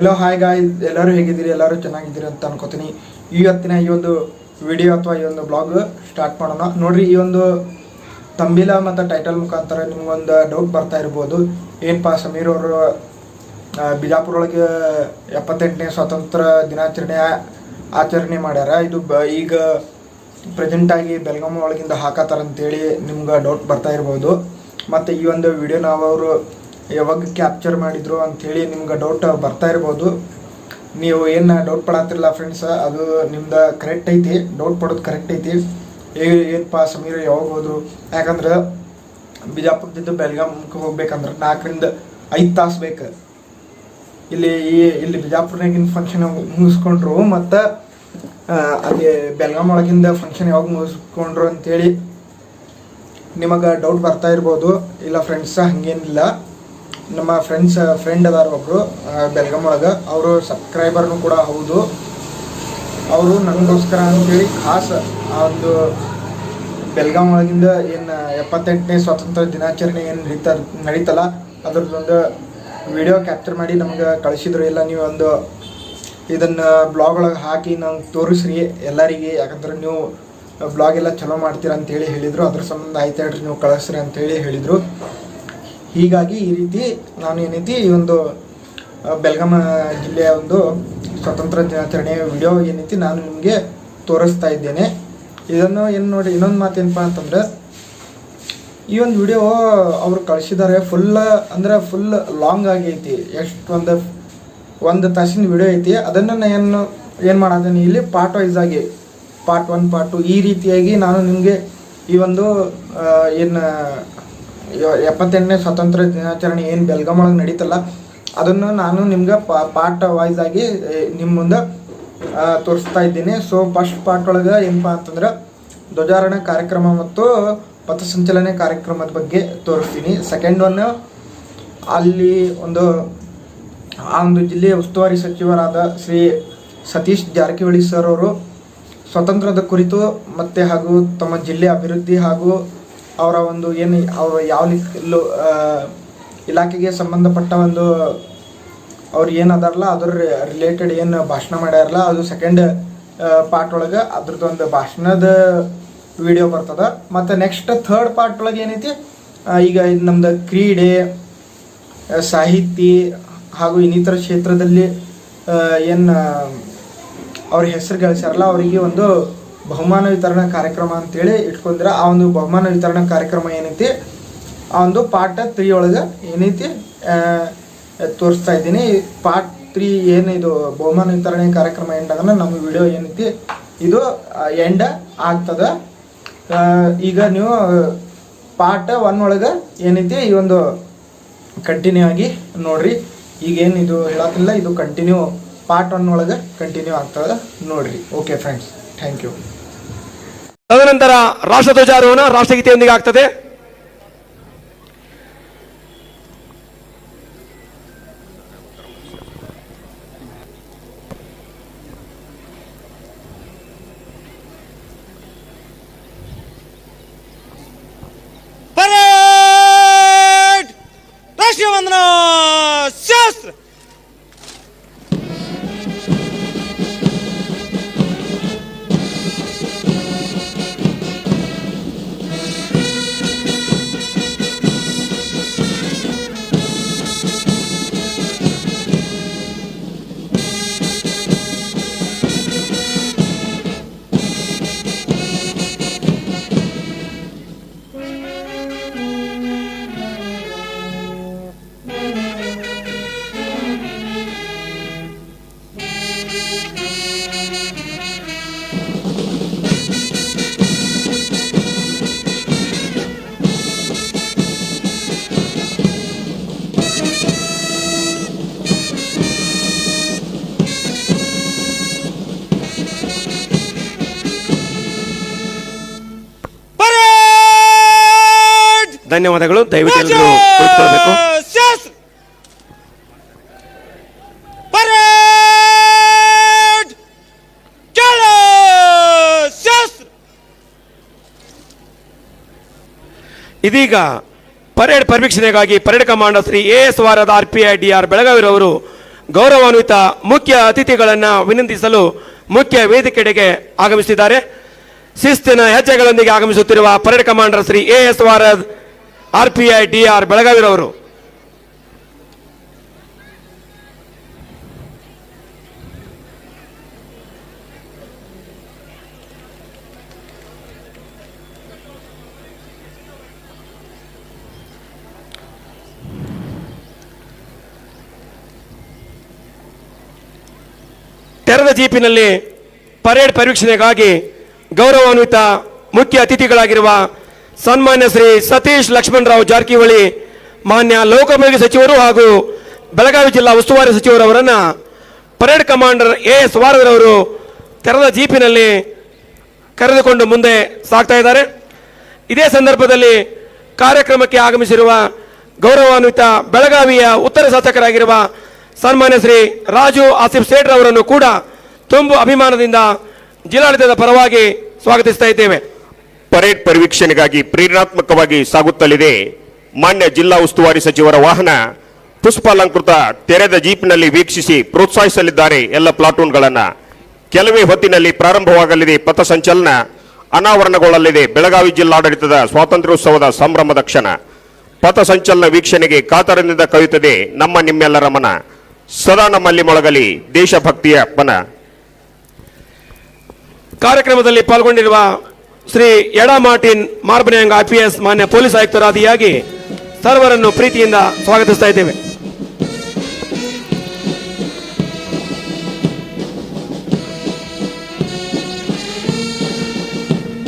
Hello hi ಗಾಯ್ ಎಲ್ಲರೂ ಹೇಗಿದ್ದೀರಿ? ಎಲ್ಲರೂ ಚೆನ್ನಾಗಿದ್ದೀರಿ ಅಂತ ಅನ್ಕೋತೀನಿ. ಇವತ್ತಿನ ಈ ಒಂದು ವಿಡಿಯೋ ಅಥವಾ ಈ ಒಂದು ಬ್ಲಾಗ್ ಸ್ಟಾರ್ಟ್ ಮಾಡೋಣ. ನೋಡಿರಿ, ಈ ಒಂದು ತಂಬಿಲ ಮತ್ತು ಟೈಟಲ್ ಮುಖಾಂತರ ನಿಮ್ಗೊಂದು ಡೌಟ್ ಬರ್ತಾ ಇರ್ಬೋದು. ಏನಪ್ಪ ಸಮೀರ್ ಅವರು ಬಿಜಾಪುರ ಒಳಗೆ ಎಪ್ಪತ್ತೆಂಟನೇ ಸ್ವಾತಂತ್ರ್ಯ ದಿನಾಚರಣೆ ಆಚರಣೆ ಮಾಡ್ಯಾರ. ಇದು ಬ, ಈಗ ಪ್ರೆಸೆಂಟಾಗಿ ಬೆಳಗಾವಿ ಒಳಗಿಂದ ಹಾಕತ್ತಾರಂತೇಳಿ ನಿಮ್ಗೆ ಡೌಟ್ ಬರ್ತಾ ಇರ್ಬೋದು. ಮತ್ತು ಈ ಒಂದು ವಿಡಿಯೋ ನಾವು ಅವರು ಯಾವಾಗ ಕ್ಯಾಪ್ಚರ್ ಮಾಡಿದ್ರು ಅಂಥೇಳಿ ನಿಮ್ಗೆ ಡೌಟ್ ಬರ್ತಾ ಇರ್ಬೋದು. ನೀವು ಏನು ಡೌಟ್ ಪಡಾತಿರಲ್ಲ ಫ್ರೆಂಡ್ಸ್ ಅದು ನಿಮ್ದು ಕರೆಕ್ಟ್ ಐತಿ ಡೌಟ್ ಪಡೋದು ಕರೆಕ್ಟ್ ಐತಿ. ಏನಪ್ಪ ಸಮೀರ್, ಯಾವಾಗ ಹೋದ್ರು? ಯಾಕಂದ್ರೆ ಬಿಜಾಪುರದಿಂದ ಬೆಳಗಾಂಕ್ಕೆ ಹೋಗ್ಬೇಕಂದ್ರೆ ನಾಲ್ಕರಿಂದ ಐದು ತಾಸು ಬೇಕು. ಇಲ್ಲಿ ಇಲ್ಲಿ ಬಿಜಾಪುರ್ನಾಗಿನ ಫಂಕ್ಷನ್ ಮುಗಿಸ್ಕೊಂಡ್ರು ಮತ್ತು ಅಲ್ಲಿ ಬೆಳಗಾಂ ಒಳಗಿಂದ ಫಂಕ್ಷನ್ ಯಾವಾಗ ಮುಗಿಸ್ಕೊಂಡ್ರು ಅಂತೇಳಿ ನಿಮಗೆ ಡೌಟ್ ಬರ್ತಾ ಇರ್ಬೋದು. ಇಲ್ಲ ಫ್ರೆಂಡ್ಸ್ ಹಂಗೇನಿಲ್ಲ. ನಮ್ಮ ಫ್ರೆಂಡ್ಸ್ ಫ್ರೆಂಡ್ ಅದಾರ ಒಬ್ಬರು ಬೆಲ್ಗಮ್ ಒಳಗೆ ಅವರು ಸಬ್ಸ್ಕ್ರೈಬರ್ನು ಕೂಡ ಹೌದು. ಅವರು ನನಗೋಸ್ಕರ ಅಂತೇಳಿ ಖಾಸ್, ಆ ಒಂದು ಬೆಲ್ಗಾಂ ಒಳಗಿಂದ ಏನು ಎಪ್ಪತ್ತೆಂಟನೇ ಸ್ವಾತಂತ್ರ್ಯ ದಿನಾಚರಣೆ ಏನು ನಡೀತಾ, ನಡೀತಲ್ಲ, ಅದ್ರದ್ದೊಂದು ವಿಡಿಯೋ ಕ್ಯಾಪ್ಚರ್ ಮಾಡಿ ನಮ್ಗೆ ಕಳಿಸಿದ್ರು. ಇಲ್ಲ, ನೀವು ಒಂದು ಇದನ್ನು ಬ್ಲಾಗ್ ಒಳಗೆ ಹಾಕಿ ನಂಗೆ ತೋರಿಸ್ರಿ ಎಲ್ಲರಿಗೆ. ಯಾಕಂದ್ರೆ ನೀವು ಬ್ಲಾಗ್ ಎಲ್ಲ ಚಲೋ ಮಾಡ್ತೀರಾ ಅಂತೇಳಿ ಹೇಳಿದರು. ಅದ್ರ ಸಂಬಂಧ ಆಯ್ತು ಹೇಳ್ರಿ, ನೀವು ಕಳಿಸ್ರಿ ಅಂತೇಳಿ ಹೇಳಿದರು. ಹೀಗಾಗಿ ಈ ರೀತಿ ನಾನು ಏನೈತಿ ಈ ಒಂದು ಬೆಳಗಾಮ ಜಿಲ್ಲೆಯ ಒಂದು ಸ್ವಾತಂತ್ರ್ಯ ದಿನಾಚರಣೆಯ ವಿಡಿಯೋ ಏನೈತಿ ನಾನು ನಿಮಗೆ ತೋರಿಸ್ತಾ ಇದ್ದೇನೆ. ಇದನ್ನು ಏನು ನೋಡಿ, ಇನ್ನೊಂದು ಮಾತು ಮಾತೇನಪ್ಪ ಅಂತಂದ್ರೆ, ಈ ಒಂದು ವಿಡಿಯೋ ಅವ್ರು ಕಳಿಸಿದ್ದಾರೆ ಫುಲ್ ಅಂದ್ರೆ ಫುಲ್ ಲಾಂಗ್ ಆಗೈತಿ ಎಷ್ಟು ಒಂದು ಒಂದು ತಾಸಿನ ವಿಡಿಯೋ ಐತಿ. ಅದನ್ನು ನಾನು ಏನು ಮಾಡಿದ್ದೀನಿ ಇಲ್ಲಿ ಪಾರ್ಟ್ ವೈಸ್ ಆಗಿ ಪಾರ್ಟ್ ಒನ್ ಪಾರ್ಟ್ ಟು ಈ ರೀತಿಯಾಗಿ ನಾನು ನಿಮಗೆ ಈ ಒಂದು ಏನು ಎಪ್ಪತ್ತೆಂಟನೇ ಸ್ವಾತಂತ್ರ್ಯ ದಿನಾಚರಣೆ ಏನು ಬೆಲ್ಗಾಮ್ ಒಳಗೆ ನಡೀತಲ್ಲ, ಅದನ್ನು ನಾನು ನಿಮ್ಗೆ ಪಾರ್ಟ್ ವೈಸ್ ಆಗಿ ನಿಮ್ಮ ಮುಂದೆ ತೋರಿಸ್ತಾ ಇದ್ದೀನಿ. ಸೊ ಫಸ್ಟ್ ಪಾರ್ಟ್ ಒಳಗೆ ಏನಪ್ಪ ಅಂತಂದ್ರೆ, ಧ್ವಜಾರೋಹಣ ಕಾರ್ಯಕ್ರಮ ಮತ್ತು ಪಥಸಂಚಲನೆ ಕಾರ್ಯಕ್ರಮದ ಬಗ್ಗೆ ತೋರಿಸ್ತೀನಿ. ಸೆಕೆಂಡ್ ಒನ್ ಅಲ್ಲಿ ಒಂದು, ಆ ಒಂದು ಜಿಲ್ಲೆಯ ಉಸ್ತುವಾರಿ ಸಚಿವರಾದ ಶ್ರೀ ಸತೀಶ್ ಜಾರಕಿಹೊಳಿ ಸರ್ ಅವರು, ಸ್ವಾತಂತ್ರ್ಯದ ಕುರಿತು ಮತ್ತೆ ಹಾಗೂ ತಮ್ಮ ಜಿಲ್ಲೆ ಅಭಿವೃದ್ಧಿ ಹಾಗೂ ಅವರ ಒಂದು ಏನು, ಅವರ ಯಾವ ಲೋ- ಇಲಾಖೆಗೆ ಸಂಬಂಧಪಟ್ಟ ಒಂದು ಅವ್ರು ಏನು ಅದಾರಲ್ಲ, ಅದ್ರ ರಿಲೇಟೆಡ್ ಏನು ಭಾಷಣ ಮಾಡ್ಯಾರಲ್ಲ, ಅದು ಸೆಕೆಂಡ್ ಪಾರ್ಟ್ ಒಳಗೆ ಅದ್ರದ್ದು ಒಂದು ಭಾಷಣದ ವಿಡಿಯೋ ಬರ್ತದೆ. ಮತ್ತು ನೆಕ್ಸ್ಟ್ ಥರ್ಡ್ ಪಾರ್ಟ್ ಒಳಗೆ ಏನೈತಿ ಈಗ ನಮ್ದು ಕ್ರೀಡೆ ಸಾಹಿತ್ಯ ಸಾಹಿತಿ ಹಾಗೂ ಇನ್ನಿತರ ಕ್ಷೇತ್ರದಲ್ಲಿ ಏನು ಅವ್ರ ಹೆಸರು ಗಳಿಸ್ಯಾರಲ್ಲ, ಅವರಿಗೆ ಒಂದು ಬಹುಮಾನ ವಿತರಣಾ ಕಾರ್ಯಕ್ರಮ ಅಂತೇಳಿ ಇಟ್ಕೊಂಡಿರ. ಆ ಒಂದು ಬಹುಮಾನ ವಿತರಣಾ ಕಾರ್ಯಕ್ರಮ ಏನೈತಿ? ಆ ಒಂದು ಪಾರ್ಟ್ ತ್ರೀ ಒಳಗೆ ಏನೈತಿ ತೋರಿಸ್ತಾ ಇದ್ದೀನಿ. ಪಾರ್ಟ್ ತ್ರೀ ಏನು ಇದು ಬಹುಮಾನ ವಿತರಣೆ ಕಾರ್ಯಕ್ರಮ ಎಂಡ್ ಅದನ್ನು ನಮ್ಮ ವಿಡಿಯೋ ಏನೈತಿ? ಇದು ಎಂಡ್ ಆಗ್ತದ. ಈಗ ನೀವು ಪಾರ್ಟ್ ಒನ್ ಒಳಗೆ ಏನೈತಿ? ಈ ಒಂದು ಕಂಟಿನ್ಯೂ ಆಗಿ ನೋಡ್ರಿ. ಈಗ ಏನು ಇದು ಹೇಳಕ್ಕಿಲ್ಲ ಇದು ಕಂಟಿನ್ಯೂ ಪಾರ್ಟ್ ಒನ್ ಒಳಗೆ ಕಂಟಿನ್ಯೂ ಆಗ್ತದೆ ನೋಡ್ರಿ. ಓಕೆ ಫ್ರೆಂಡ್ಸ್ ಥ್ಯಾಂಕ್ ಯು ತದನಂತರ ರಾಷ್ಟ್ರಧ್ವಜಾರೋಹಣ ರಾಷ್ಟ್ರಗೀತೆಯೊಂದಿಗೆ ಆಗ್ತದೆ Peraí! ರಾಷ್ಟ್ರೀಯ chamando! ಧನ್ಯವಾದಗಳು. ದಯವಿಟ್ಟು ಇದೀಗ parade ಪರಿವೀಕ್ಷಣೆಗಾಗಿ parade commander Shri A S Warad R P I D R ಬೆಳಗಾವಿರವರು ಗೌರವಾನ್ವಿತ ಮುಖ್ಯ ಅತಿಥಿಗಳನ್ನು ವಿನಂತಿಸಲು ಮುಖ್ಯ ವೇದಿಕೆಡೆಗೆ ಆಗಮಿಸಿದ್ದಾರೆ. ಶಿಸ್ತಿನ ಹೆಜ್ಜೆಗಳೊಂದಿಗೆ ಆಗಮಿಸುತ್ತಿರುವ parade commander Shri A S Warad RPI DR ಬೆಳಗಾವಿರವರು. ತೆರೆದ ಜೀಪಿನಲ್ಲಿ ಪರೇಡ್ ಪರೀಕ್ಷಣೆಗಾಗಿ ಗೌರವಾನ್ವಿತ ಮುಖ್ಯ ಅತಿಥಿಗಳಾಗಿರುವ ಸನ್ಮಾನ್ಯ ಶ್ರೀ ಸತೀಶ್ ಲಕ್ಷ್ಮಣರಾವ್ ಜಾರಕಿಹೊಳಿ, ಮಾನ್ಯ ಲೋಕೋಪಯೋಗಿ ಸಚಿವರು ಹಾಗೂ ಬೆಳಗಾವಿ ಜಿಲ್ಲಾ ಉಸ್ತುವಾರಿ ಸಚಿವರವರನ್ನು ಪರೇಡ್ ಕಮಾಂಡರ್ ಎ ಎಸ್ ವಾರದರವರು ತೆರೆದ ಜೀಪಿನಲ್ಲಿ ಕರೆದುಕೊಂಡು ಮುಂದೆ ಸಾಗ್ತಾ ಇದ್ದಾರೆ. ಇದೇ ಸಂದರ್ಭದಲ್ಲಿ ಕಾರ್ಯಕ್ರಮಕ್ಕೆ ಆಗಮಿಸಿರುವ ಗೌರವಾನ್ವಿತ ಬೆಳಗಾವಿಯ ಉತ್ತರ ಶಾಸಕರಾಗಿರುವ ಸನ್ಮಾನ್ಯ ಶ್ರೀ ರಾಜು ಆಸಿಫ್ ಸೇಠ್ರವರನ್ನು ಕೂಡ ತುಂಬು ಅಭಿಮಾನದಿಂದ ಜಿಲ್ಲಾಡಳಿತದ ಪರವಾಗಿ ಸ್ವಾಗತಿಸ್ತಾ ಇದ್ದೇವೆ. ಪರೇಡ್ ಪರಿವೀಕ್ಷಣೆಗಾಗಿ ಪ್ರೇರಣಾತ್ಮಕವಾಗಿ ಸಾಗುತ್ತಲಿದೆ. ಮಾನ್ಯ ಜಿಲ್ಲಾ ಉಸ್ತುವಾರಿ ಸಚಿವರ ವಾಹನ ಪುಷ್ಪಾಲಂಕೃತ ತೆರೆದ ಜೀಪ್ನಲ್ಲಿ ವೀಕ್ಷಿಸಿ ಪ್ರೋತ್ಸಾಹಿಸಲಿದ್ದಾರೆ ಎಲ್ಲ ಪ್ಲಾಟೂನ್ಗಳನ್ನು. ಕೆಲವೇ ಹೊತ್ತಿನಲ್ಲಿ ಪ್ರಾರಂಭವಾಗಲಿದೆ ಪಥಸಂಚಲನ, ಅನಾವರಣಗೊಳ್ಳಲಿದೆ ಬೆಳಗಾವಿ ಜಿಲ್ಲಾಡಳಿತದ ಸ್ವಾತಂತ್ರ್ಯೋತ್ಸವದ ಸಂಭ್ರಮದ ಕ್ಷಣ. ಪಥಸಂಚಲನ ವೀಕ್ಷಣೆಗೆ ಕಾತರದಿಂದ ಕವಿಯುತ್ತದೆ ನಮ್ಮ ನಿಮ್ಮೆಲ್ಲರ ಮನ. ಸದಾ ನಮ್ಮಲ್ಲಿ ಮೊಳಗಲಿ ದೇಶಭಕ್ತಿಯ ಪನ ಕಾರ್ಯಕ್ರಮದಲ್ಲಿ ಪಾಲ್ಗೊಂಡಿರುವ ಶ್ರೀ ಎಡಾ ಮಾರ್ಟಿನ್ ಮಾರ್ಬನ್ಯಾಂಗ್ ಐಪಿಎಸ್ ಮಾನ್ಯ ಪೊಲೀಸ್ ಆಯುಕ್ತರಾದಿಯಾಗಿ ಸರ್ವರನ್ನು ಪ್ರೀತಿಯಿಂದ ಸ್ವಾಗತಿಸ್ತಾ ಇದ್ದೇವೆ.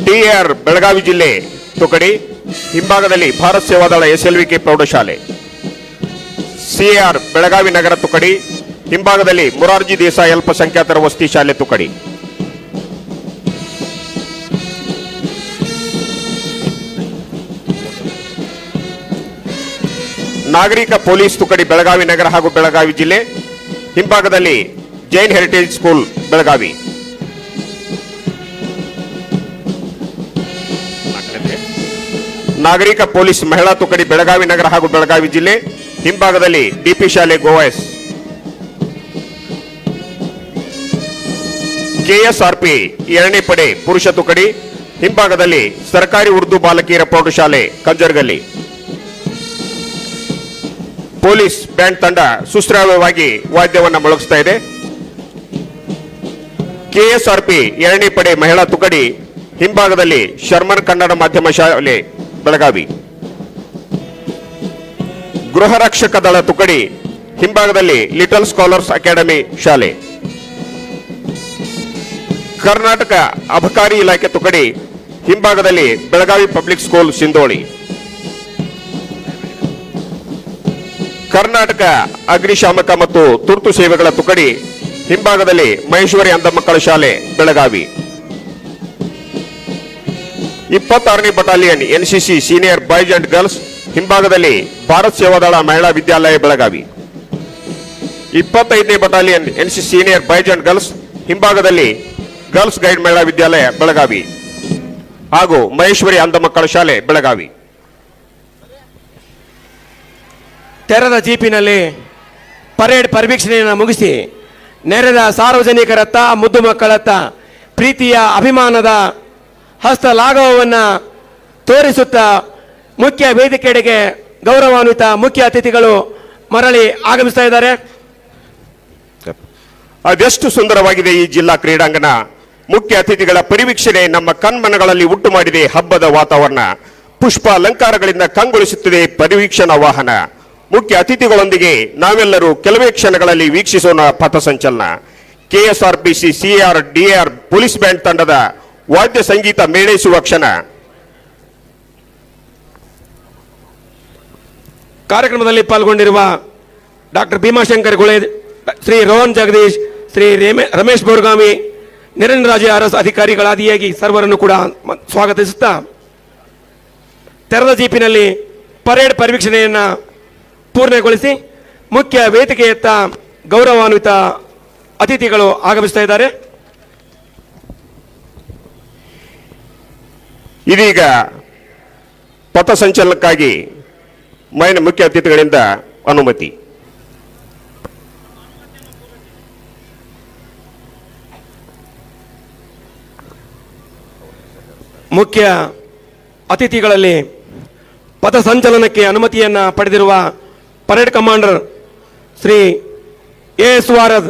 ಟಿಆರ್ ಬೆಳಗಾವಿ ಜಿಲ್ಲೆ ತುಕಡಿ, ಹಿಂಭಾಗದಲ್ಲಿ ಭಾರತ್ ಸೇವಾದಳ ಎಸ್ಎಲ್ವಿಕೆ ಪ್ರೌಢಶಾಲೆ. ಸಿಆರ್ ಬೆಳಗಾವಿ ನಗರ ತುಕಡಿ, ಹಿಂಭಾಗದಲ್ಲಿ ಮುರಾರ್ಜಿ ದೇಸಾಯಿ ಅಲ್ಪಸಂಖ್ಯಾತರ ವಸತಿ ಶಾಲೆ ತುಕಡಿ. ನಾಗರಿಕ ಪೊಲೀಸ್ ತುಕಡಿ ಬೆಳಗಾವಿ ನಗರ ಹಾಗೂ ಬೆಳಗಾವಿ ಜಿಲ್ಲೆ. ಹಿಂಭಾಗದಲ್ಲಿ ಜೈನ್ ಹೆರಿಟೇಜ್ ಸ್ಕೂಲ್, ಬೆಳಗಾವಿ. ನಾಗರಿಕ ಪೊಲೀಸ್ ಮಹಿಳಾ ತುಕಡಿ ಬೆಳಗಾವಿ ನಗರ ಹಾಗೂ ಬೆಳಗಾವಿ ಜಿಲ್ಲೆ. ಹಿಂಭಾಗದಲ್ಲಿ ಡಿಪಿ ಶಾಲೆ ಗೋವಾಸ್ ಕೆಎಸ್ಆರ್ಪಿ ಎರಡನೇ ಪಡೆ ಪುರುಷ ತುಕಡಿ. ಹಿಂಭಾಗದಲ್ಲಿ ಸರ್ಕಾರಿ ಉರ್ದು ಬಾಲಕಿಯರ ಪ್ರೌಢಶಾಲೆ, ಕಂಜರ್ಗಲ್ಲಿ. ಪೊಲೀಸ್ ಬ್ಯಾಂಡ್ ತಂಡ ಸುಶ್ರಾವ್ಯವಾಗಿ ವಾದ್ಯವನ್ನು ಮೊಳಗಿಸ್ತಾ ಇದೆ. ಕೆಎಸ್ಆರ್ಪಿ ಎರಡನೇ ಪಡೆ ಮಹಿಳಾ ತುಕಡಿ ಹಿಂಭಾಗದಲ್ಲಿ ಶರ್ಮನ್ ಕನ್ನಡ ಮಾಧ್ಯಮ ಶಾಲೆ ಬೆಳಗಾವಿ. ಗೃಹ ರಕ್ಷಕ ದಳ ತುಕಡಿ ಹಿಂಭಾಗದಲ್ಲಿ ಲಿಟಲ್ ಸ್ಕಾಲರ್ಸ್ ಅಕಾಡೆಮಿ ಶಾಲೆ. ಕರ್ನಾಟಕ ಅಬಕಾರಿ ಇಲಾಖೆ ತುಕಡಿ ಹಿಂಭಾಗದಲ್ಲಿ ಬೆಳಗಾವಿ ಪಬ್ಲಿಕ್ ಸ್ಕೂಲ್ ಸಿಂಧೋಳಿ. ಕರ್ನಾಟಕ ಅಗ್ನಿಶಾಮಕ ಮತ್ತು ತುರ್ತು ಸೇವೆಗಳ ತುಕಡಿ ಹಿಂಭಾಗದಲ್ಲಿ ಮಹೇಶ್ವರಿ ಅಂಧ ಮಕ್ಕಳ ಶಾಲೆ, ಬೆಳಗಾವಿ. ಇಪ್ಪತ್ತಾರನೇ battalion NCC senior boys and girls ಹಿಂಭಾಗದಲ್ಲಿ ಭಾರತ್ ಸೇವಾದಳ ಮಹಿಳಾ ವಿದ್ಯಾಲಯ, ಬೆಳಗಾವಿ. ಇಪ್ಪತ್ತೈದನೇ battalion NCC senior boys and girls ಹಿಂಭಾಗದಲ್ಲಿ ಗರ್ಲ್ಸ್ ಗೈಡ್ ಮಹಿಳಾ ವಿದ್ಯಾಲಯ, ಬೆಳಗಾವಿ. ಹಾಗೂ ಮಹೇಶ್ವರಿ ಅಂಧ ಮಕ್ಕಳ ಶಾಲೆ, ಬೆಳಗಾವಿ. ತೆರೆದ ಜೀಪಿನಲ್ಲಿ ಪರೇಡ್ ಪರಿವೀಕ್ಷಣೆಯನ್ನು ಮುಗಿಸಿ ನೆರೆದ ಸಾರ್ವಜನಿಕರತ್ತ, ಮುದ್ದು ಮಕ್ಕಳತ್ತ ಪ್ರೀತಿಯ ಅಭಿಮಾನದ ಹಸ್ತ ಲಾಘವವನ್ನು ತೋರಿಸುತ್ತಾ ಮುಖ್ಯ ವೇದಿಕೆಡೆಗೆ ಗೌರವಾನ್ವಿತ ಮುಖ್ಯ ಅತಿಥಿಗಳು ಮರಳಿ ಆಗಮಿಸ್ತಾ ಇದ್ದಾರೆ. ಅದೆಷ್ಟು ಸುಂದರವಾಗಿದೆ ಈ ಜಿಲ್ಲಾ ಕ್ರೀಡಾಂಗಣ. ಮುಖ್ಯ ಅತಿಥಿಗಳ ಪರಿವೀಕ್ಷಣೆ ನಮ್ಮ ಕಣ್ಮನಗಳಲ್ಲಿ ಉಂಟು ಮಾಡಿದೆ ಹಬ್ಬದ ವಾತಾವರಣ. ಪುಷ್ಪ ಅಲಂಕಾರಗಳಿಂದ ಕಂಗೊಳಿಸುತ್ತಿದೆ ಪರಿವೀಕ್ಷಣಾ ವಾಹನ. ಮುಖ್ಯ ಅತಿಥಿಗಳೊಂದಿಗೆ ನಾವೆಲ್ಲರೂ ಕೆಲವೇ ಕ್ಷಣಗಳಲ್ಲಿ ವೀಕ್ಷಿಸೋಣ ಪಥಸಂಚಲನ. C CR DR police band ತಂಡದ ವಾದ್ಯ ಸಂಗೀತ ಮೇಳೈಸುವ ಕ್ಷಣ. ಕಾರ್ಯಕ್ರಮದಲ್ಲಿ ಪಾಲ್ಗೊಂಡಿರುವ ಡಾಕ್ಟರ್ ಭೀಮಾಶಂಕರ್ ಗುಳೆ, ಶ್ರೀ ರೋಹನ್ ಜಗದೀಶ್, ಶ್ರೀ ರೇಮೆ, ರಮೇಶ್ ಬೋರ್ಗಾಮಿ ನಿರಂಜರಾಜ ಅರಸ್ ಅಧಿಕಾರಿಗಳಾದಿಯಾಗಿ ಸರ್ವರನ್ನು ಕೂಡ ಸ್ವಾಗತಿಸುತ್ತಾ, ತೆರೆದ ಜೀಪಿನಲ್ಲಿ ಪರೇಡ್ ಪರಿವೀಕ್ಷಣೆಯನ್ನು ಪೂರ್ಣಗೊಳಿಸಿ ಮುಖ್ಯ ವೇದಿಕೆಯತ್ತ ಗೌರವಾನ್ವಿತ ಅತಿಥಿಗಳು ಆಗಮಿಸ್ತಾ ಇದ್ದಾರೆ. ಇದೀಗ ಪಥಸಂಚಲನಕ್ಕಾಗಿ ಮೈನ ಮುಖ್ಯ ಅತಿಥಿಗಳಿಂದ ಅನುಮತಿ. ಮುಖ್ಯ ಅತಿಥಿಗಳಲ್ಲಿ ಪಥಸಂಚಲನಕ್ಕೆ ಅನುಮತಿಯನ್ನು ಪಡೆದಿರುವ parade commander Shri A S Warad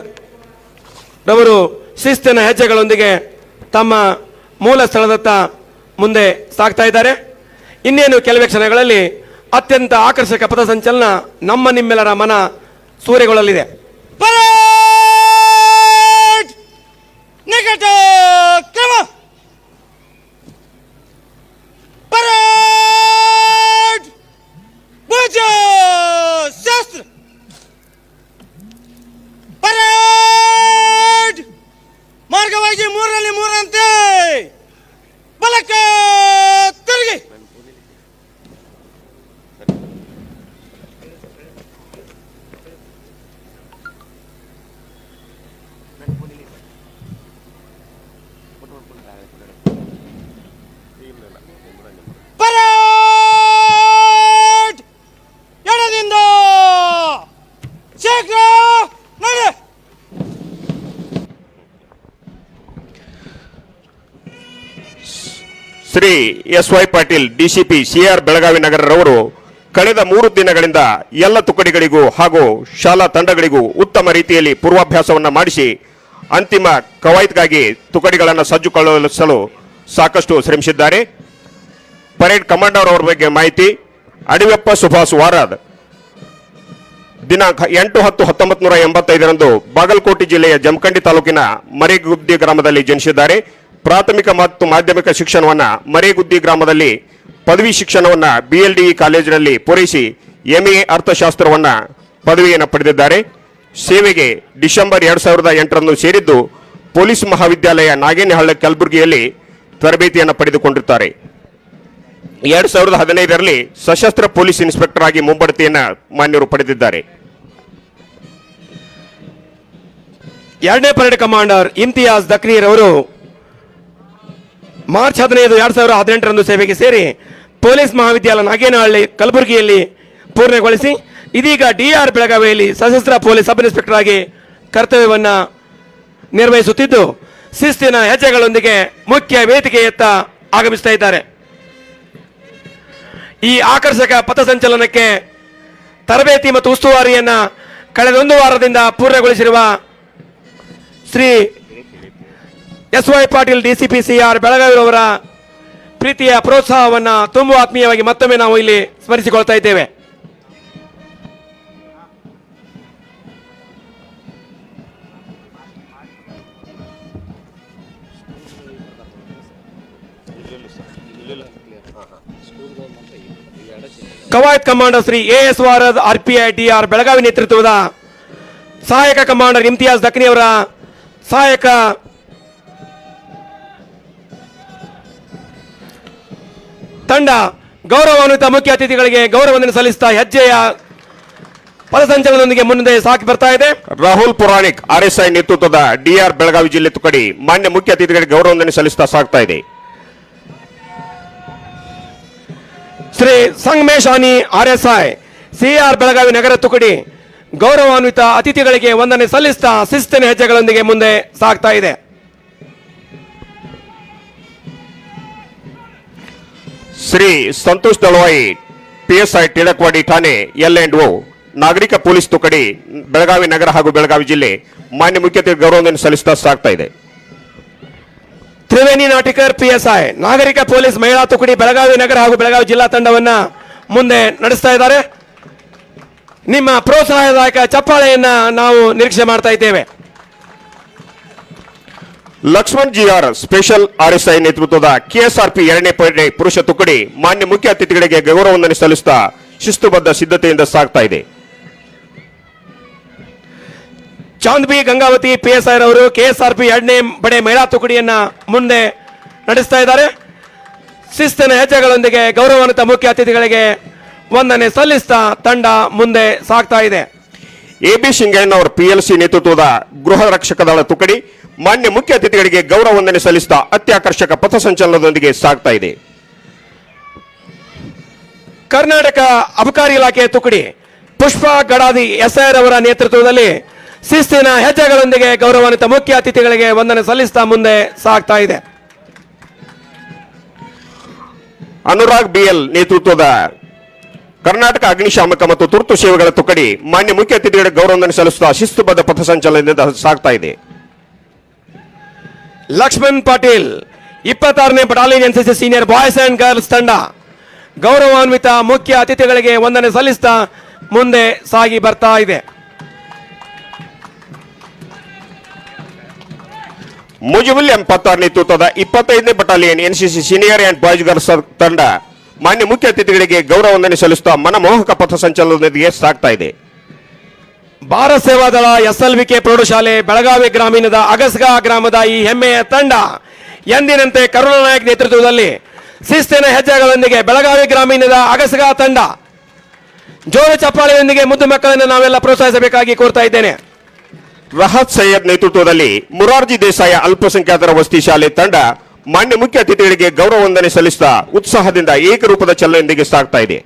ರವರು ಶಿಸ್ತಿನ ಹೆಜ್ಜೆಗಳೊಂದಿಗೆ ತಮ್ಮ ಮೂಲ ಸ್ಥಳದತ್ತ ಮುಂದೆ ಸಾಗ್ತಾ ಇದ್ದಾರೆ. ಇನ್ನೇನು ಕೆಲವೇ ಕ್ಷಣಗಳಲ್ಲಿ ಅತ್ಯಂತ ಆಕರ್ಷಕ ಪಥಸಂಚಲನ ನಮ್ಮ ನಿಮ್ಮೆಲ್ಲರ ಮನ ಸೂರೆಗೊಳ್ಳಲಿದೆ. Shri S Y Patil, DCP CR Belagavi ನಗರರವರು ಕಳೆದ ಮೂರು ದಿನಗಳಿಂದ ಎಲ್ಲ ತುಕಡಿಗಳಿಗೂ ಹಾಗೂ ಶಾಲಾ ತಂಡಗಳಿಗೂ ಉತ್ತಮ ರೀತಿಯಲ್ಲಿ ಪೂರ್ವಾಭ್ಯಾಸವನ್ನು ಮಾಡಿಸಿ ಅಂತಿಮ ಕವಾಯತ್ಗಾಗಿ ತುಕಡಿಗಳನ್ನು ಸಜ್ಜುಗೊಳಿಸಲು ಸಾಕಷ್ಟು ಶ್ರಮಿಸಿದ್ದಾರೆ. ಪರೇಡ್ ಕಮಾಂಡರ್ ಅವರ ಬಗ್ಗೆ ಮಾಹಿತಿ ಅಡಿವೆಪ್ಪ ಸುಭಾಷ್ ವಾರಾದ್ ದಿನಾಂಕ ಎಂಟು ಹತ್ತು ಹತ್ತೊಂಬತ್ತು ನೂರ ಎಂಬತ್ತೈದರಂದು ಬಾಗಲಕೋಟೆ ಜಿಲ್ಲೆಯ ಜಮಖಂಡಿ ತಾಲೂಕಿನ ಮರಿಗುಬ್ದಿ ಗ್ರಾಮದಲ್ಲಿ ಜನಿಸಿದ್ದಾರೆ. ಪ್ರಾಥಮಿಕ ಮತ್ತು ಮಾಧ್ಯಮಿಕ ಶಿಕ್ಷಣವನ್ನು ಮರೇಗುದ್ದಿ ಗ್ರಾಮದಲ್ಲಿ ಪದವಿ ಶಿಕ್ಷಣವನ್ನು ಬಿ ಎಲ್ ಡಿ ಕಾಲೇಜಿನಲ್ಲಿ ಪೂರೈಸಿ ಎಂಎ ಅರ್ಥಶಾಸ್ತ್ರವನ್ನು ಪದವಿಯನ್ನು ಪಡೆದಿದ್ದಾರೆ. ಸೇವೆಗೆ ಡಿಸೆಂಬರ್ ಎರಡು ಸಾವಿರದ ಎಂಟರಂದು ಸೇರಿದ್ದು ಪೊಲೀಸ್ ಮಹಾವಿದ್ಯಾಲಯ ನಾಗೇನಹಳ್ಳ ಕಲಬುರಗಿಯಲ್ಲಿ ತರಬೇತಿಯನ್ನು ಪಡೆದುಕೊಂಡಿರುತ್ತಾರೆ ಎರಡು ಸಾವಿರದ ಹದಿನೈದರಲ್ಲಿ ಸಶಸ್ತ್ರ ಪೊಲೀಸ್ ಇನ್ಸ್ಪೆಕ್ಟರ್ ಆಗಿ ಮುಂಬಡ್ತಿಯನ್ನು ಮಾನ್ಯರು ಪಡೆದಿದ್ದಾರೆ. ಎರಡನೇ ಪರೇಡ್ ಕಮಾಂಡರ್ ಇಮ್ತಿಯಾಜ್ ದಕ್ನೀರ್ ಅವರು ಮಾರ್ಚ್ ಹದಿನೈದು ಎರಡು ಸಾವಿರದ ಹದಿನೆಂಟರಂದು ಸೇವೆಗೆ ಸೇರಿ ಪೊಲೀಸ್ ಮಹಾವಿದ್ಯಾಲಯ ನಾಗೇನಹಳ್ಳಿ, ಕಲಬುರಗಿಯಲ್ಲಿ ಪೂರ್ಣಗೊಳಿಸಿ, ಇದೀಗ ಡಿ ಆರ್ ಬೆಳಗಾವಿಯಲ್ಲಿ ಸಶಸ್ತ್ರ ಪೊಲೀಸ್ ಸಬ್ ಇನ್ಸ್ಪೆಕ್ಟರ್ ಆಗಿ ಕರ್ತವ್ಯವನ್ನು ನಿರ್ವಹಿಸುತ್ತಿದ್ದು, ಶಿಸ್ತಿನ ಹೆಜ್ಜೆಗಳೊಂದಿಗೆ ಮುಖ್ಯ ವೇದಿಕೆಯತ್ತ ಆಗಮಿಸ್ತಾ ಇದ್ದಾರೆ. ಈ ಆಕರ್ಷಕ ಪಥಸಂಚಲನಕ್ಕೆ ತರಬೇತಿ ಮತ್ತು ಉಸ್ತುವಾರಿಯನ್ನು ಕಳೆದ ಒಂದು ವಾರದಿಂದ ಪೂರ್ಣಗೊಳಿಸಿರುವ Shri S Y Patil DCP CR ಬೆಳಗಾವಿರವರ ಪ್ರೀತಿಯ ಪ್ರೋತ್ಸಾಹವನ್ನ ತುಂಬ ಆತ್ಮೀಯವಾಗಿ ಮತ್ತೊಮ್ಮೆ ನಾವು ಇಲ್ಲಿ ಸ್ಮರಿಸಿಕೊಳ್ತಾ ಇದ್ದೇವೆ. ಕವಾಯತ್ commander Shri A S Warad D R Belagavi ನೇತೃತ್ವದ ಸಹಾಯಕ ಕಮಾಂಡರ್ ಇಮ್ತಿಯಾಜ್ ದಕ್ನಿ ಅವರ ಸಹಾಯಕ ತಂಡ ಗೌರವಾನ್ವಿತ ಮುಖ್ಯ ಅತಿಥಿಗಳಿಗೆ ಗೌರವವನ್ನು ಸಲ್ಲಿಸ್ತಾ ಹೆಜ್ಜೆಯ ಪದಸಂಚಲನದೊಂದಿಗೆ ಮುಂದೆ ಸಾಕಿ ಬರ್ತಾ ಇದೆ. ರಾಹುಲ್ ಪುರಾಣಿಕ್ ಆರ್ಎಸ್ಐ ನೇತೃತ್ವದ ಡಿಆರ್ ಬೆಳಗಾವಿ ಜಿಲ್ಲೆ ತುಕಡಿ ಮಾನ್ಯ ಮುಖ್ಯ ಅತಿಥಿಗಳಿಗೆ ಗೌರವವನ್ನು ಸಲ್ಲಿಸ್ತಾ ಸಾಗ್ತಾ ಇದೆ. Shri Sangamesh RSI R S I CR Belagavi ನಗರ ತುಕಡಿ ಗೌರವಾನ್ವಿತ ಅತಿಥಿಗಳಿಗೆ ವಂದನೆ ಸಲ್ಲಿಸ್ತಾ ಶಿಸ್ತಿನ ಹೆಜ್ಜೆಗಳೊಂದಿಗೆ ಮುಂದೆ ಸಾಗ್ತಾ ಇದೆ. ಶ್ರೀ ಸಂತೋಷ್ ದಳವಾಯಿ ಪಿಎಸ್ಐ ಟಿಳಕ್ವಾಡಿ ಠಾಣೆ, ಎಲ್ ಅಂಡ್ ಓ ನಾಗರಿಕ ಪೊಲೀಸ್ ತುಕಡಿ, ಬೆಳಗಾವಿ ನಗರ ಹಾಗೂ ಬೆಳಗಾವಿ ಜಿಲ್ಲೆ ಮಾನ್ಯ ಮುಖ್ಯತೆ ಗೌರವವನ್ನು ಸಲ್ಲಿಸುತ್ತಾ ಸಾಗ್ತಾ ಇದೆ. ತ್ರಿವೇಣಿ ನಾಟಿಕರ್ ಪಿಎಸ್ಐ, ನಾಗರಿಕ ಪೊಲೀಸ್ ಮಹಿಳಾ ತುಕಡಿ ಬೆಳಗಾವಿ ನಗರ ಹಾಗೂ ಬೆಳಗಾವಿ ಜಿಲ್ಲಾ ತಂಡವನ್ನ ಮುಂದೆ ನಡೆಸ್ತಾ ಇದ್ದಾರೆ. ನಿಮ್ಮ ಪ್ರೋತ್ಸಾಹದಾಯಕ ಚಪ್ಪಾಳೆಯನ್ನ ನಾವು ನಿರೀಕ್ಷೆ ಮಾಡ್ತಾ ಇದ್ದೇವೆ. ಲಕ್ಷ್ಮಣ್ ಜಿಆರ್ ಸ್ಪೆಷಲ್ ಆರ್ಎಸ್ಐ ನೇತೃತ್ವದ ಕೆಎಸ್ಆರ್ಪಿ ಎರಡನೇ ಪಡೆ ಪುರುಷ ತುಕಡಿ ಮಾನ್ಯ ಮುಖ್ಯ ಅತಿಥಿಗಳಿಗೆ ಗೌರವವನ್ನು ಸಲ್ಲಿಸುತ್ತಾ ಶಿಸ್ತುಬದ್ಧ ಸಿದ್ಧತೆಯಿಂದ ಸಾಗ್ತಾ ಇದೆ. ಚಾಂದ್ಬಿ ಗಂಗಾವತಿ ಪಿಎಸ್ಐ ರವರು ಕೆಎಸ್ಆರ್ಪಿ ಎರಡನೇ ಪಡೆ ಮಹಿಳಾ ತುಕಡಿಯನ್ನ ಮುಂದೆ ನಡೆಸ್ತಾ ಇದ್ದಾರೆ. ಶಿಸ್ತಿನ ಹೆಜ್ಜೆಗಳೊಂದಿಗೆ ಗೌರವಾನ್ವಿತ ಮುಖ್ಯ ಅತಿಥಿಗಳಿಗೆ ವಂದನೆ ಸಲ್ಲಿಸ್ತಾ ತಂಡ ಮುಂದೆ ಸಾಗ್ತಾ ಇದೆ. ಎಬಿ ಶಿಂಗಣ್ಣವರ ಪಿಎಲ್ಸಿ ನೇತೃತ್ವದ ಗೃಹ ರಕ್ಷಕ ದಳ ತುಕಡಿ ಮಾನ್ಯ ಮುಖ್ಯ ಅತಿಥಿಗಳಿಗೆ ಗೌರವ ವಂದನೆ ಸಲ್ಲಿಸುತ್ತಾ ಅತ್ಯಾಕರ್ಷಕ ಪಥಸಂಚಲನದೊಂದಿಗೆ ಸಾಗ್ತಾ ಇದೆ. ಕರ್ನಾಟಕ ಅಬಕಾರಿ ಇಲಾಖೆಯ ತುಕಡಿ ಪುಷ್ಪ ಗಡಾದಿ ಎಸ್ಐ ಅವರ ನೇತೃತ್ವದಲ್ಲಿ ಶಿಸ್ತಿನ ಹೆಜ್ಜೆಗಳೊಂದಿಗೆ ಗೌರವಾನ್ವಿತ ಮುಖ್ಯ ಅತಿಥಿಗಳಿಗೆ ವಂದನೆ ಸಲ್ಲಿಸ್ತಾ ಮುಂದೆ ಸಾಗ್ತಾ ಇದೆ. ಅನುರಾಗ್ ಬಿಎಲ್ ನೇತೃತ್ವದ ಕರ್ನಾಟಕ ಅಗ್ನಿಶಾಮಕ ಮತ್ತು ತುರ್ತು ಸೇವೆಗಳ ತುಕಡಿ ಮಾನ್ಯ ಮುಖ್ಯ ಅತಿಥಿಗಳಿಗೆ ಗೌರವವನ್ನು ಸಲ್ಲಿಸುತ್ತಾ ಶಿಸ್ತುಬದ್ಧ ಪಥಸಂಚಲನದಿಂದ ಸಾಗ್ತಾ ಇದೆ. ಲಕ್ಷ್ಮಣ್ ಪಾಟೀಲ್ ಇಪ್ಪತ್ತಾರನೇ battalion NCC senior boys and girls ತಂಡ. ಗೌರವಾನ್ವಿತ ಮುಖ್ಯ ಅತಿಥಿಗಳಿಗೆ ವಂದನೆ ಸಲ್ಲಿಸ್ತಾ ಮುಂದೆ ಸಾಗಿ ಬರ್ತಾ ಇದೆ. ಮುಜಿಬುಲ್ ಎಂಬತ್ತಾರು ನೇತೃತ್ವದ ಇಪ್ಪತ್ತೈದನೇ battalion NCC senior and boys girls ತಂಡ ಮಾನ್ಯ ಮುಖ್ಯ ಅತಿಥಿಗಳಿಗೆ ಗೌರವ ವಂದನೆ ಸಲ್ಲಿಸುತ್ತಾ ಮನಮೋಹಕ ಪಥಸಂಚಲನದೊಂದಿಗೆ ಸಾಗ್ತಾ ಇದೆ. ಭಾರತ್ ಸೇವಾದಳ ಕೆ ಪ್ರೌಢಶಾಲೆ ಬೆಳಗಾವಿ ಗ್ರಾಮೀಣದ ಅಗಸ್ಗಾ ಗ್ರಾಮದ ಈ ಹೆಮ್ಮೆಯ ತಂಡ ಎಂದಿನಂತೆ ಕರುಣಾನಾಯಕ್ ನೇತೃತ್ವದಲ್ಲಿ ಶಿಸ್ತಿನ ಹೆಜ್ಜೆಗಳೊಂದಿಗೆ ಬೆಳಗಾವಿ ಗ್ರಾಮೀಣದ ಅಗಸ್ಗಾ ತಂಡ ಜೋರು ಚಪ್ಪಾಳೆಯೊಂದಿಗೆ ಮುದ್ದು ಮಕ್ಕಳನ್ನು ನಾವೆಲ್ಲ ಪ್ರೋತ್ಸಾಹಿಸಬೇಕಾಗಿ ಕೋರ್ತಾ ಇದ್ದೇನೆ. ರಹತ್ ಸೈಯದ್ ನೇತೃತ್ವದಲ್ಲಿ ಮುರಾರ್ಜಿ ದೇಸಾಯ ಅಲ್ಪಸಂಖ್ಯಾತರ ವಸತಿ ಶಾಲೆ ತಂಡ ಮಾನ್ಯ ಮುಖ್ಯ ಅತಿಥಿಗಳಿಗೆ ಗೌರವ ವಂದನೆ ಸಲ್ಲಿಸುತ್ತಾ ಉತ್ಸಾಹದಿಂದ ಏಕರೂಪದ ಚಲನೆಯೊಂದಿಗೆ ಸಾಗ್ತಾ ಇದೆ.